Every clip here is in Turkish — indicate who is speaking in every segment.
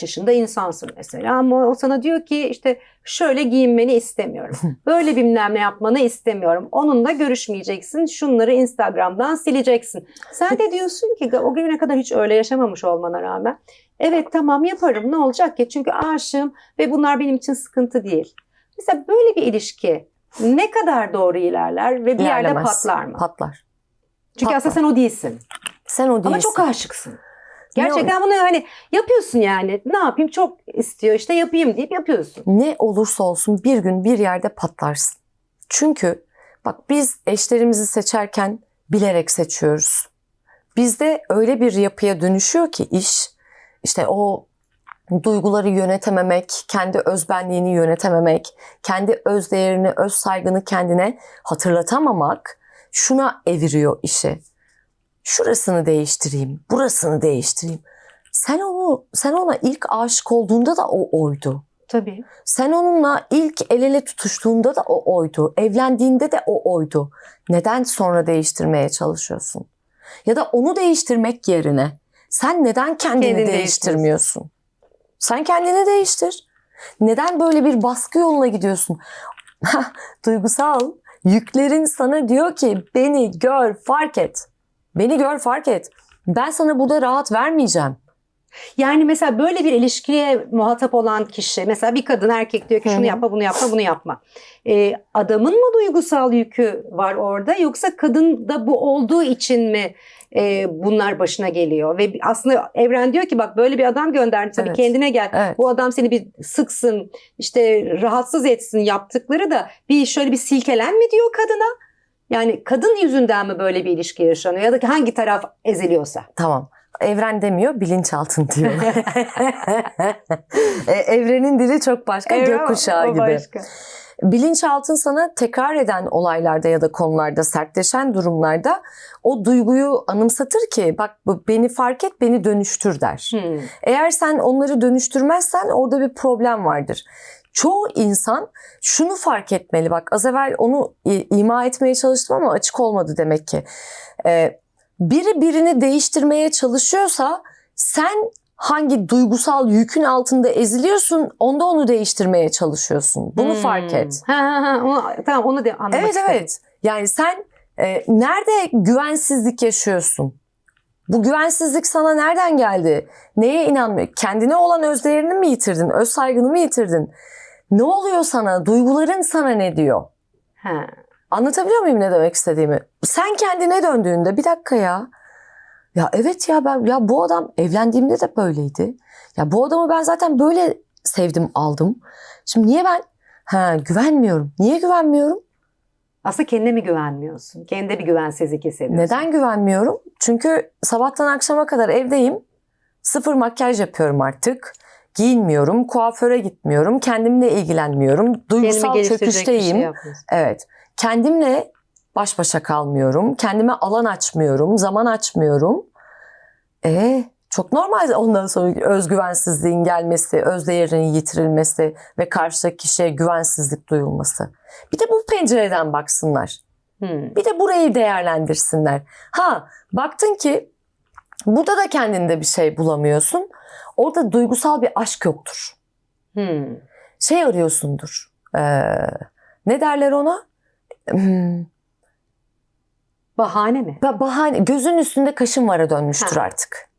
Speaker 1: kaç yaşında insansın mesela ama o sana diyor ki işte şöyle giyinmeni istemiyorum. Böyle bilmem ne yapmanı istemiyorum. Onunla görüşmeyeceksin. Şunları Instagram'dan sileceksin. Sen de diyorsun ki o güne kadar hiç öyle yaşamamış olmana rağmen evet tamam yaparım ne olacak ki? Çünkü aşığım ve bunlar benim için sıkıntı değil. Mesela böyle bir ilişki ne kadar doğru ilerler ve bir yerde
Speaker 2: İlerlemez.
Speaker 1: patlar mı?
Speaker 2: Patlar.
Speaker 1: Çünkü
Speaker 2: patlar.
Speaker 1: aslında sen o değilsin.
Speaker 2: Sen o değilsin.
Speaker 1: Ama çok aşıksın. Gerçekten bunu hani yapıyorsun yani. Ne yapayım çok istiyor işte yapayım deyip yapıyorsun.
Speaker 2: ne olursa olsun bir gün bir yerde patlarsın. Çünkü bak biz eşlerimizi seçerken bilerek seçiyoruz. Bizde öyle bir yapıya dönüşüyor ki iş işte o duyguları yönetememek, kendi özbenliğini yönetememek, kendi öz değerini, öz saygını kendine hatırlatamamak şuna eviriyor işi. Şurasını değiştireyim, burasını değiştireyim. Sen onu sen ona ilk aşık olduğunda da o oydu.
Speaker 1: Tabii.
Speaker 2: Sen onunla ilk el ele tutuştuğunda da o oydu. Evlendiğinde de o oydu. Neden sonra değiştirmeye çalışıyorsun? Ya da onu değiştirmek yerine sen neden kendini
Speaker 1: Kendini
Speaker 2: değiştirmiyorsun? Sen kendini değiştir. Neden böyle bir baskı yoluna gidiyorsun? Duygusal yüklerin sana diyor ki beni gör, fark et. Beni gör, fark et. Ben sana burada rahat vermeyeceğim.
Speaker 1: Yani mesela böyle bir ilişkiye muhatap olan kişi mesela bir kadın erkek diyor ki şunu yapma bunu yapma bunu yapma. Ee, adamın mı duygusal yükü var orada yoksa kadın da bu olduğu için mi e, bunlar başına geliyor? Ve aslında evren diyor ki bak böyle bir adam gönderdim tabii
Speaker 2: Evet.
Speaker 1: kendine gel.
Speaker 2: Evet.
Speaker 1: Bu adam seni bir sıksın işte rahatsız etsin yaptıkları da bir şöyle bir silkelenme diyor kadına. Yani kadın yüzünden mi böyle bir ilişki yaşanıyor ya da hangi taraf eziliyorsa.
Speaker 2: Tamam. Evren demiyor, bilinçaltın diyor. E, Evrenin dili çok başka, gökkuşağı
Speaker 1: o
Speaker 2: gibi.
Speaker 1: başka.
Speaker 2: Bilinçaltın sana tekrar eden olaylarda ya da konularda, sertleşen durumlarda o duyguyu anımsatır ki bak bu beni fark et, beni dönüştür der.
Speaker 1: Hmm.
Speaker 2: Eğer sen onları dönüştürmezsen orada bir problem vardır. Çoğu insan şunu fark etmeli. Bak az evvel onu ima etmeye çalıştım ama açık olmadı demek ki. Ee, biri birini değiştirmeye çalışıyorsa sen hangi duygusal yükün altında eziliyorsun onda onu değiştirmeye çalışıyorsun. Bunu
Speaker 1: Hmm.
Speaker 2: fark et.
Speaker 1: Ha, ha, ha. Onu, tamam onu da anlamak
Speaker 2: Evet
Speaker 1: istedim.
Speaker 2: evet. Yani sen e, nerede güvensizlik yaşıyorsun? Bu güvensizlik sana nereden geldi? Neye inanmıyor? Kendine olan özdeğerini mi yitirdin? Öz saygını mı yitirdin? Ne oluyor sana? Duyguların sana ne diyor?
Speaker 1: Ha.
Speaker 2: Anlatabiliyor muyum ne demek istediğimi? Sen kendine döndüğünde bir dakika ya. Ya evet ya ben ya bu adam evlendiğimde de böyleydi. Ya bu adamı ben zaten böyle sevdim aldım. Şimdi niye ben ha güvenmiyorum? Niye güvenmiyorum?
Speaker 1: Aslında kendine mi güvenmiyorsun? Kendine bir güvensizlik hissediyorsun.
Speaker 2: Neden güvenmiyorum? Çünkü sabahtan akşama kadar evdeyim. Sıfır makyaj yapıyorum artık. Giyinmiyorum, kuaföre gitmiyorum, kendimle ilgilenmiyorum. Duygusal
Speaker 1: bir
Speaker 2: çöküşteyim.
Speaker 1: şey.
Speaker 2: Evet. Kendimle baş başa kalmıyorum. Kendime alan açmıyorum, zaman açmıyorum. E çok normal ondan sonra özgüvensizliğin gelmesi, özdeğerinin yitirilmesi ve karşıdaki kişiye güvensizlik duyulması. Bir de bu pencereden baksınlar.
Speaker 1: Hmm.
Speaker 2: Bir de burayı değerlendirsinler. Ha baktın ki burada da kendinde bir şey bulamıyorsun. Orada duygusal bir aşk yoktur.
Speaker 1: Hmm.
Speaker 2: Şey arıyorsundur. Ee, ne derler ona? Hmm,
Speaker 1: Bahane mi?
Speaker 2: ba- bahane, gözün üstünde kaşın vara dönmüştür
Speaker 1: Ha.
Speaker 2: artık.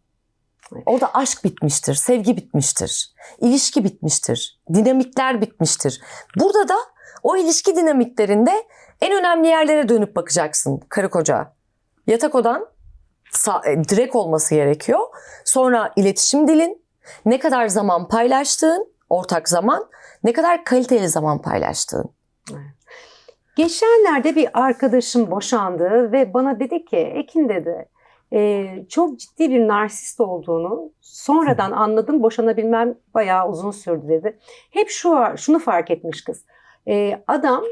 Speaker 2: Orada aşk bitmiştir, sevgi bitmiştir, ilişki bitmiştir, dinamikler bitmiştir. Burada da o ilişki dinamiklerinde en önemli yerlere dönüp bakacaksın karı koca. Yatak odan e, direkt olması gerekiyor. Sonra iletişim dilin, ne kadar zaman paylaştığın, ortak zaman, ne kadar kaliteli zaman paylaştığın.
Speaker 1: Geçenlerde bir arkadaşım boşandı ve bana dedi ki Ekin dedi "e, çok ciddi bir narsist olduğunu sonradan anladım boşanabilmem bayağı uzun sürdü dedi. Hep şu şunu fark etmiş kız. E, adam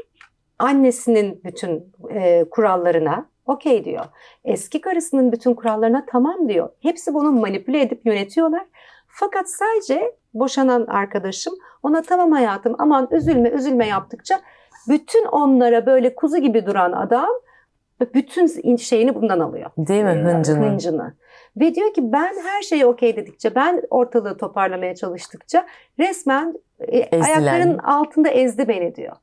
Speaker 1: annesinin bütün e, kurallarına okey diyor. Eski karısının bütün kurallarına tamam diyor. Hepsi bunu manipüle edip yönetiyorlar. Fakat sadece boşanan arkadaşım ona tamam hayatım aman üzülme üzülme yaptıkça bütün onlara böyle kuzu gibi duran adam bütün şeyini bundan alıyor.
Speaker 2: Değil mi
Speaker 1: Ee,
Speaker 2: hıncını?
Speaker 1: hıncını. Ve diyor ki ben her şeyi okey dedikçe, ben ortalığı toparlamaya çalıştıkça resmen e,
Speaker 2: Ezilen.
Speaker 1: ayaklarının altında ezdi beni diyor.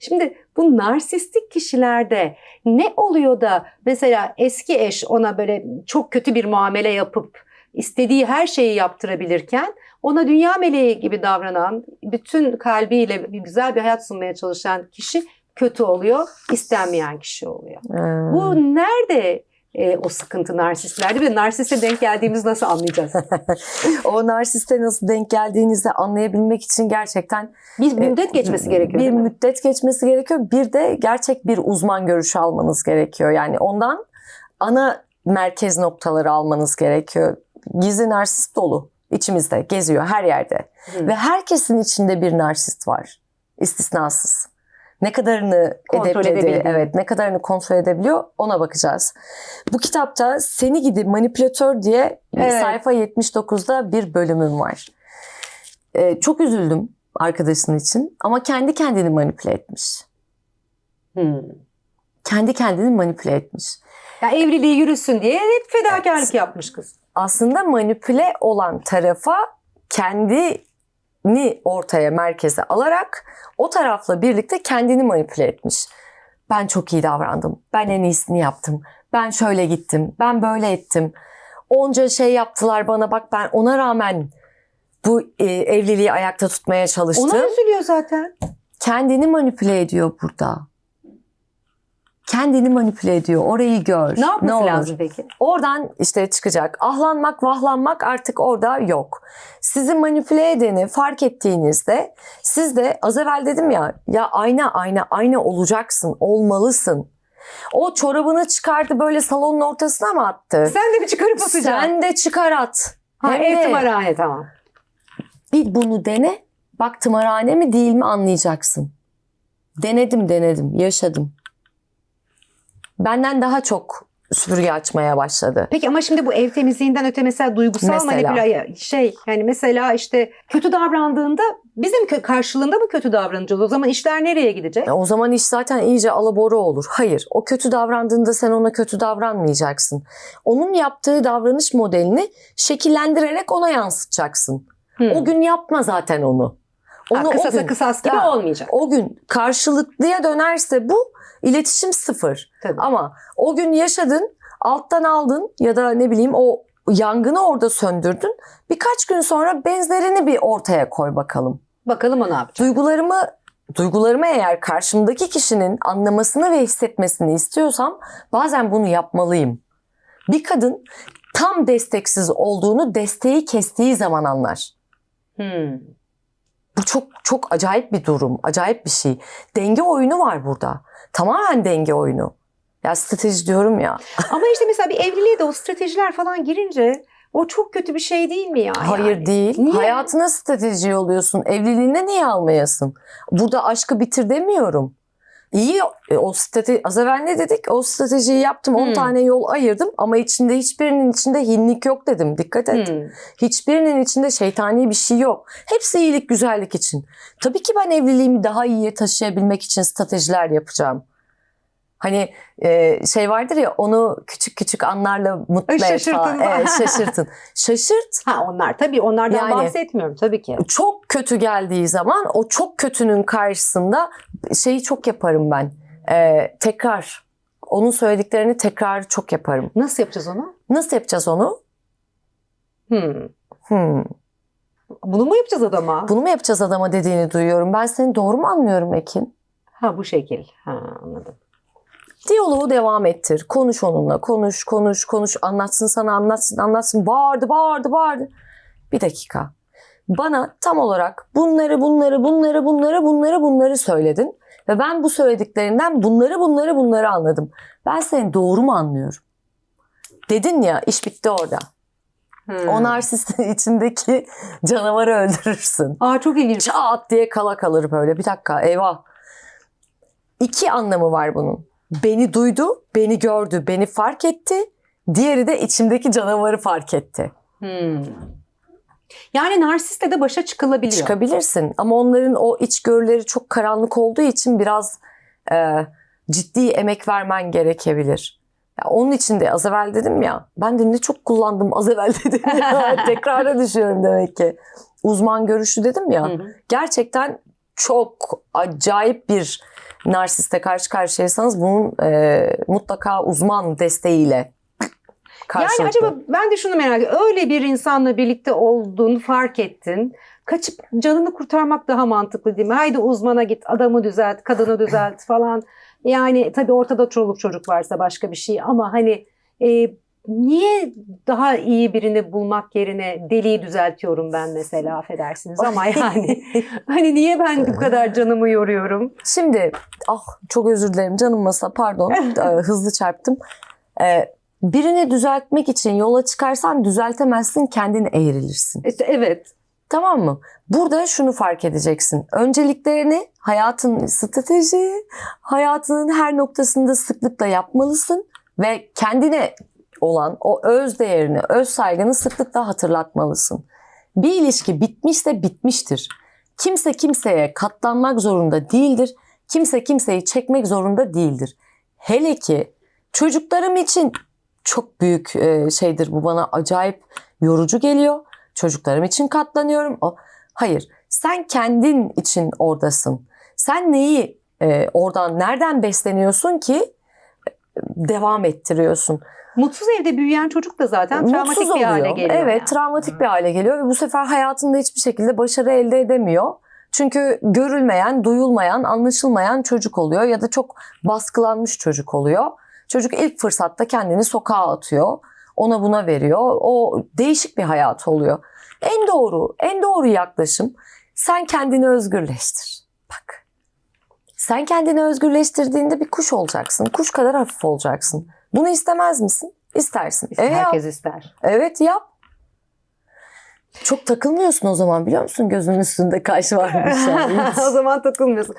Speaker 1: Şimdi bu narsistik kişilerde ne oluyor da mesela eski eş ona böyle çok kötü bir muamele yapıp istediği her şeyi yaptırabilirken ona dünya meleği gibi davranan, bütün kalbiyle bir güzel bir hayat sunmaya çalışan kişi kötü oluyor, istenmeyen kişi oluyor.
Speaker 2: Hmm.
Speaker 1: Bu nerede e, o sıkıntı narsistlerde? Bir de narsiste denk geldiğimiz nasıl anlayacağız?
Speaker 2: o narsiste nasıl denk geldiğinizi anlayabilmek için gerçekten
Speaker 1: Bir müddet geçmesi gerekiyor.
Speaker 2: Bir müddet geçmesi gerekiyor. Bir de gerçek bir uzman görüşü almanız gerekiyor. Yani ondan ana merkez noktaları almanız gerekiyor. Gizli narsist dolu içimizde geziyor her yerde.
Speaker 1: Hı.
Speaker 2: Ve herkesin içinde bir narsist var. İstisnasız. Ne kadarını
Speaker 1: Kontrol
Speaker 2: edebildi, evet ne kadarını kontrol edebiliyor ona bakacağız. Bu kitapta Seni Gidi Manipülatör diye
Speaker 1: Evet.
Speaker 2: sayfa 79'da bir bölümüm var. Ee, çok üzüldüm arkadaşın için ama kendi kendini manipüle etmiş.
Speaker 1: Hı.
Speaker 2: Kendi kendini manipüle etmiş.
Speaker 1: Ya evliliği yürüsün diye hep fedakarlık yapmış kız.
Speaker 2: Aslında manipüle olan tarafa kendini ortaya merkeze alarak o tarafla birlikte kendini manipüle etmiş. Ben çok iyi davrandım. Ben en iyisini yaptım. Ben şöyle gittim. Ben böyle ettim. Onca şey yaptılar bana bak ben ona rağmen bu e, evliliği ayakta tutmaya çalıştım.
Speaker 1: Ona üzülüyor zaten.
Speaker 2: Kendini manipüle ediyor burada. Kendini manipüle ediyor. Orayı gör.
Speaker 1: Ne yapması
Speaker 2: olur.
Speaker 1: lazım peki?
Speaker 2: Oradan işte çıkacak. Ahlanmak, vahlanmak artık orada yok. Sizi manipüle edeni fark ettiğinizde siz de az evvel dedim ya ya ayna ayna ayna olacaksın, olmalısın. O çorabını çıkardı böyle salonun ortasına mı attı?
Speaker 1: Sen de bir çıkarıp atacaksın.
Speaker 2: Sen de çıkar at.
Speaker 1: ha,
Speaker 2: Hem
Speaker 1: ev tımarhane tamam.
Speaker 2: bir bunu dene. Bak tımarhane mi değil mi anlayacaksın. Denedim denedim yaşadım. Benden daha çok süpürge açmaya başladı.
Speaker 1: Peki ama şimdi bu ev temizliğinden öte mesela duygusal
Speaker 2: Mesela.
Speaker 1: manipülasyon şey yani mesela işte kötü davrandığında bizim karşılığında mı kötü davranacağız? O zaman işler nereye gidecek?
Speaker 2: E, O zaman iş zaten iyice alabora olur. Hayır, o kötü davrandığında sen ona kötü davranmayacaksın. Onun yaptığı davranış modelini şekillendirerek ona yansıtacaksın.
Speaker 1: Hmm.
Speaker 2: O gün yapma zaten onu.
Speaker 1: Ha,
Speaker 2: Onu o
Speaker 1: kısasa
Speaker 2: gün,
Speaker 1: kısas gibi
Speaker 2: Ya,
Speaker 1: olmayacak.
Speaker 2: o gün karşılıklıya dönerse bu iletişim sıfır.
Speaker 1: Tabii.
Speaker 2: Ama o gün yaşadın, alttan aldın ya da ne bileyim o yangını orada söndürdün. Birkaç gün sonra benzerini bir ortaya koy bakalım.
Speaker 1: Bakalım o ne yapacak?
Speaker 2: Duygularımı duygularımı eğer karşımdaki kişinin anlamasını ve hissetmesini istiyorsam bazen bunu yapmalıyım. Bir kadın tam desteksiz olduğunu desteği kestiği zaman anlar.
Speaker 1: Hmm.
Speaker 2: Bu çok çok acayip bir durum, acayip bir şey. Denge oyunu var burada. Tamamen denge oyunu. Ya strateji diyorum ya.
Speaker 1: Ama işte mesela bir evliliğe de o stratejiler falan girince o çok kötü bir şey değil mi ya?
Speaker 2: Hayır
Speaker 1: yani?
Speaker 2: değil.
Speaker 1: Niye?
Speaker 2: Hayatına strateji oluyorsun. Evliliğine niye almayasın? Burada aşkı bitir demiyorum. İyi e, o strateji az evvel ne dedik? O stratejiyi yaptım. 10
Speaker 1: Hmm.
Speaker 2: tane yol ayırdım ama içinde hiçbirinin içinde hinlik yok dedim. Dikkat et.
Speaker 1: Hmm.
Speaker 2: Hiçbirinin içinde şeytani bir şey yok. Hepsi iyilik, güzellik için. Tabii ki ben evliliğimi daha iyiye taşıyabilmek için stratejiler yapacağım. Hani e, şey vardır ya onu küçük küçük anlarla mutlu et
Speaker 1: Şaşırtın.
Speaker 2: Evet, şaşırtın. Şaşırt
Speaker 1: Ha onlar tabii onlardan
Speaker 2: Yani-
Speaker 1: bahsetmiyorum tabii ki.
Speaker 2: çok kötü geldiği zaman o çok kötünün karşısında şeyi çok yaparım ben. Ee, tekrar. Onun söylediklerini tekrar çok yaparım.
Speaker 1: Nasıl yapacağız onu?
Speaker 2: Nasıl yapacağız onu?
Speaker 1: Hmm.
Speaker 2: Hmm.
Speaker 1: Bunu mu yapacağız adama?
Speaker 2: Bunu mu yapacağız adama dediğini duyuyorum. Ben seni doğru mu anlıyorum Ekin?
Speaker 1: Ha bu şekil. Ha anladım.
Speaker 2: Diyaloğu devam ettir. Konuş onunla. Konuş, konuş, konuş. Anlatsın sana, anlatsın, anlatsın. Bağırdı, bağırdı, bağırdı. Bir dakika. Bana tam olarak bunları, bunları, bunları, bunları, bunları, bunları söyledin. Ve ben bu söylediklerinden bunları, bunları, bunları anladım. Ben seni doğru mu anlıyorum? Dedin ya iş bitti orada.
Speaker 1: Hmm.
Speaker 2: O narsistin içindeki canavarı öldürürsün.
Speaker 1: Aa çok ilginç.
Speaker 2: Çat diye kala kalır böyle. Bir dakika eyvah. İki anlamı var bunun. Beni duydu, beni gördü, beni fark etti. Diğeri de içimdeki canavarı fark etti.
Speaker 1: Hmm. Yani narsistle de başa çıkılabiliyor.
Speaker 2: Çıkabilirsin ama onların o içgörüleri çok karanlık olduğu için biraz e, ciddi emek vermen gerekebilir. Ya onun için de az evvel dedim ya. Ben de ne çok kullandım az evvel dedim ya. Tekrara düşüyorum demek ki. Uzman görüşü dedim ya.
Speaker 1: Hı hı.
Speaker 2: Gerçekten çok acayip bir narsiste karşı karşıyaysanız bunun e, mutlaka uzman desteğiyle
Speaker 1: Yani
Speaker 2: karşılıklı.
Speaker 1: acaba ben de şunu merak ediyorum. Öyle bir insanla birlikte olduğunu fark ettin. Kaçıp canını kurtarmak daha mantıklı değil mi? Haydi uzmana git, adamı düzelt, kadını düzelt falan. Yani tabii ortada çoluk çocuk varsa başka bir şey ama hani e, niye daha iyi birini bulmak yerine deliyi düzeltiyorum ben mesela affedersiniz ama yani hani niye ben bu kadar canımı yoruyorum?
Speaker 2: Şimdi ah çok özür dilerim canım masa pardon e, hızlı çarptım. E, birini düzeltmek için yola çıkarsan düzeltemezsin kendin eğrilirsin.
Speaker 1: İşte evet.
Speaker 2: Tamam mı? Burada şunu fark edeceksin. Önceliklerini hayatın strateji, hayatının her noktasında sıklıkla yapmalısın ve kendine olan o öz değerini, öz saygını sıklıkla hatırlatmalısın. Bir ilişki bitmişse bitmiştir. Kimse kimseye katlanmak zorunda değildir. Kimse kimseyi çekmek zorunda değildir. Hele ki çocuklarım için çok büyük e, şeydir bu bana acayip yorucu geliyor. Çocuklarım için katlanıyorum. O, hayır, sen kendin için oradasın. Sen neyi e, oradan nereden besleniyorsun ki devam ettiriyorsun?
Speaker 1: Mutsuz evde büyüyen çocuk da zaten travmatik
Speaker 2: Mutsuz
Speaker 1: bir hale
Speaker 2: oluyor.
Speaker 1: geliyor.
Speaker 2: Evet,
Speaker 1: yani.
Speaker 2: travmatik bir hale geliyor ve bu sefer hayatında hiçbir şekilde başarı elde edemiyor. Çünkü görülmeyen, duyulmayan, anlaşılmayan çocuk oluyor ya da çok baskılanmış çocuk oluyor. Çocuk ilk fırsatta kendini sokağa atıyor. Ona buna veriyor. O değişik bir hayat oluyor. En doğru, en doğru yaklaşım sen kendini özgürleştir. Bak. Sen kendini özgürleştirdiğinde bir kuş olacaksın. Kuş kadar hafif olacaksın. Bunu istemez misin? İstersin. E yap.
Speaker 1: Herkes ister.
Speaker 2: Evet yap. Çok takılmıyorsun o zaman biliyor musun? Gözünün üstünde kaş varmış.
Speaker 1: o zaman takılmıyorsun.